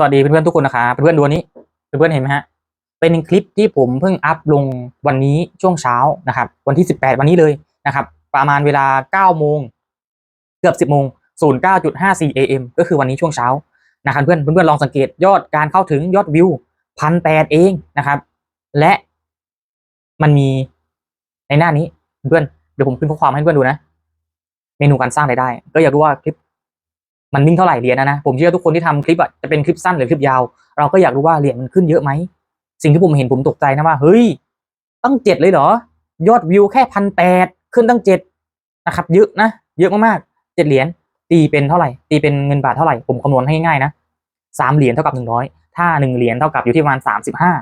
สวัสดีเพื่อนๆทุกคนนะครับเพื่อนๆดูอันนี้เพื่อนๆเห็นไหมฮะเป็นคลิปที่ผมเพิ่งอัพลงวันนี้ช่วงเช้านะครับ วันที่ 18 วันนี้เลยนะครับ ประมาณเวลา 9 โมง เกือบ 10 โมง 09.54 AM ก็คือวันนี้ช่วงเช้านะครับเพื่อนเพื่อนๆลองสังเกตยอดการเข้าถึงยอดวิวพันแปดเองนะครับ และมันมีในหน้านี้เพื่อนเดี๋ยวผมขึ้นข้อความให้เพื่อนดูนะ เมนูการสร้างรายได้ ก็อยากรู้ว่าคลิป มันนิ่งเท่าไหร่เหรียญนะนะผมเชื่อทุกคนที่ทำคลิปอะจะเป็นคลิปสั้นหรือคลิปยาว เราก็อยากรู้ว่าเหรียญมันขึ้นเยอะไหมสิ่งที่ผมเห็นผมตกใจนะว่าเฮ้ยตั้งเจ็ดเลยเหรอ ยอดวิวแค่พันแปดขึ้นตั้งเจ็ดนะครับ เยอะนะเยอะมากๆเจ็ดเหรียญตีเป็นเท่าไหร่ตีเป็นเงินบาทเท่าไหร่ผมคำนวณให้ง่ายๆนะสามเหรียญเท่ากับหนึ่งร้อยถ้าหนึ่งเหรียญเท่ากับอยู่ที่ประมาณสามสิบห้า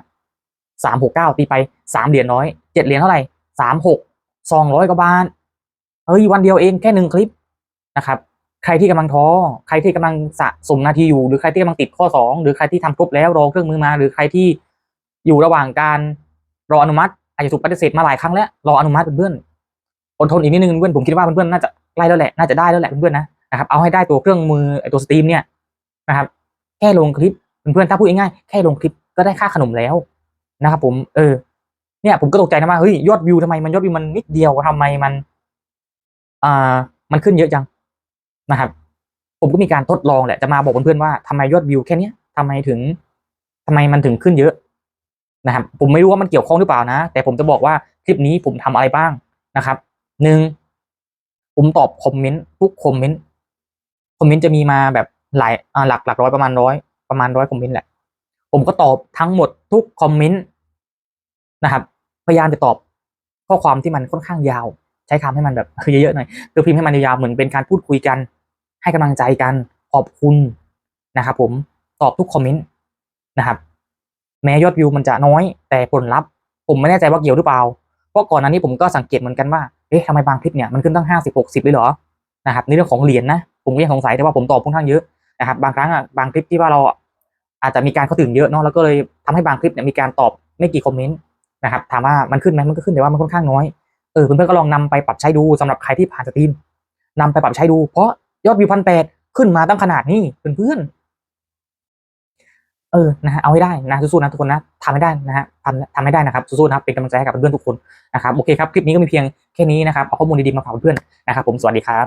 สามหกเก้าตีไปสามเหรียญร้อยเจ็ดเหรียญเท่าไหร่สามหกสองร้อยกว่าบาทเฮ้ยวันเดียวเองแค่หนึ่งคลิปนะครับ ใครที่กำลังท้อ ใครที่กำลังสะสมนาทีอยู่ หรือใครที่กำลังติดข้อสองหรือใครที่ทำครบแล้วรอเครื่องมือมา หรือใครที่อยู่ระหว่างการรออนุมัติ อาจจะถูกปฏิเสธมาหลายครั้งแล้วรออนุมัติเพื่อนๆอดทนอีกนิดนึงเพื่อนผมคิดว่าเพื่อนๆน่าจะใกล้แล้วแหละน่าจะได้แล้วแหละเพื่อนๆนะนะครับเอาให้ได้ตัวเครื่องมือตัวสตรีมเนี่ยนะครับแค่ลงคลิปเพื่อนๆถ้าพูดง่ายๆแค่ลงคลิปก็ได้ค่าขนมแล้วนะครับผมเออเนี่ยผมก็ตกใจนะว่าเฮ้ยยอดวิวทำไมมันยอดวิวมันนิดเดียวทำไมมันอ่ามันขึ้นเยอะจัง นะครับ ผมก็มีการทดลองแหละจะมาบอกเพื่อนๆว่าทำไมยอดวิวแค่เนี้ยทำไมถึงทำไมมันถึงขึ้นเยอะนะครับ ผมไม่รู้ว่ามันเกี่ยวข้องหรือเปล่านะ แต่ผมจะบอกว่าคลิปนี้ผมทำอะไรบ้างนะครับหนึ่งผมตอบคอมเมนต์ทุกคอมเมนต์คอมเมนต์จะมีมาแบบหลายหลักหลักร้อยประมาณร้อยประมาณร้อยคอมเมนต์แหละ ผมก็ตอบทั้งหมดทุกคอมเมนต์นะครับ พยายามจะตอบข้อความที่มันค่อนข้างยาว ใช้คำให้มันแบบคือเยอะๆหน่อยคือพิมพ์ให้มันยาวเหมือนเป็นการพูดคุยกัน ให้กำลังใจกันขอบคุณนะครับผมตอบทุกคอมเมนต์นะครับแม้ยอดวิวมันจะน้อยแต่ผลลัพธ์ ผมไม่แน่ใจว่าเกี่ยวหรือเปล่าเพราะก่อนหน้านี้ผมก็สังเกตเหมือนกันว่าเอ๊ะทำไมบางคลิปเนี่ยมันขึ้นตั้งห้าสิบหกสิบเลยเหรอนะครับในเรื่องของเหรียญนะผมก็ยังสงสัยแต่ว่าผมตอบค่อนข้างเยอะนะครับบางครั้งอะบางคลิปที่ว่าเราอาจจะมีการเข้าถึงเยอะเนาะแล้วก็เลยทำให้บางคลิปเนี่ยมีการตอบไม่กี่คอมเมนต์นะครับถามว่ามันขึ้นไหมมันก็ขึ้นแต่ว่ามันค่อนข้างน้อยเออเพื่อนๆก็ลองนำไปปรับใช้ดูสำหรับใครที่ผ่านสตรีมนำไปปรับใช้ดู เพราะ ยอดวิวพันแปดขึ้นมาตั้งขนาดนี้เพื่อนๆเออนะฮะเอาให้ได้นะสู้ๆนะทุกคนนะทำให้ได้นะฮะทำทำให้ได้นะครับสู้ๆนะครับเป็นกำลังใจให้กับเพื่อนๆทุกคนนะครับโอเคครับคลิปนี้ก็มีเพียงแค่นี้นะครับเอาข้อมูลดีๆมาฝากเพื่อนๆนะครับผมสวัสดีครับ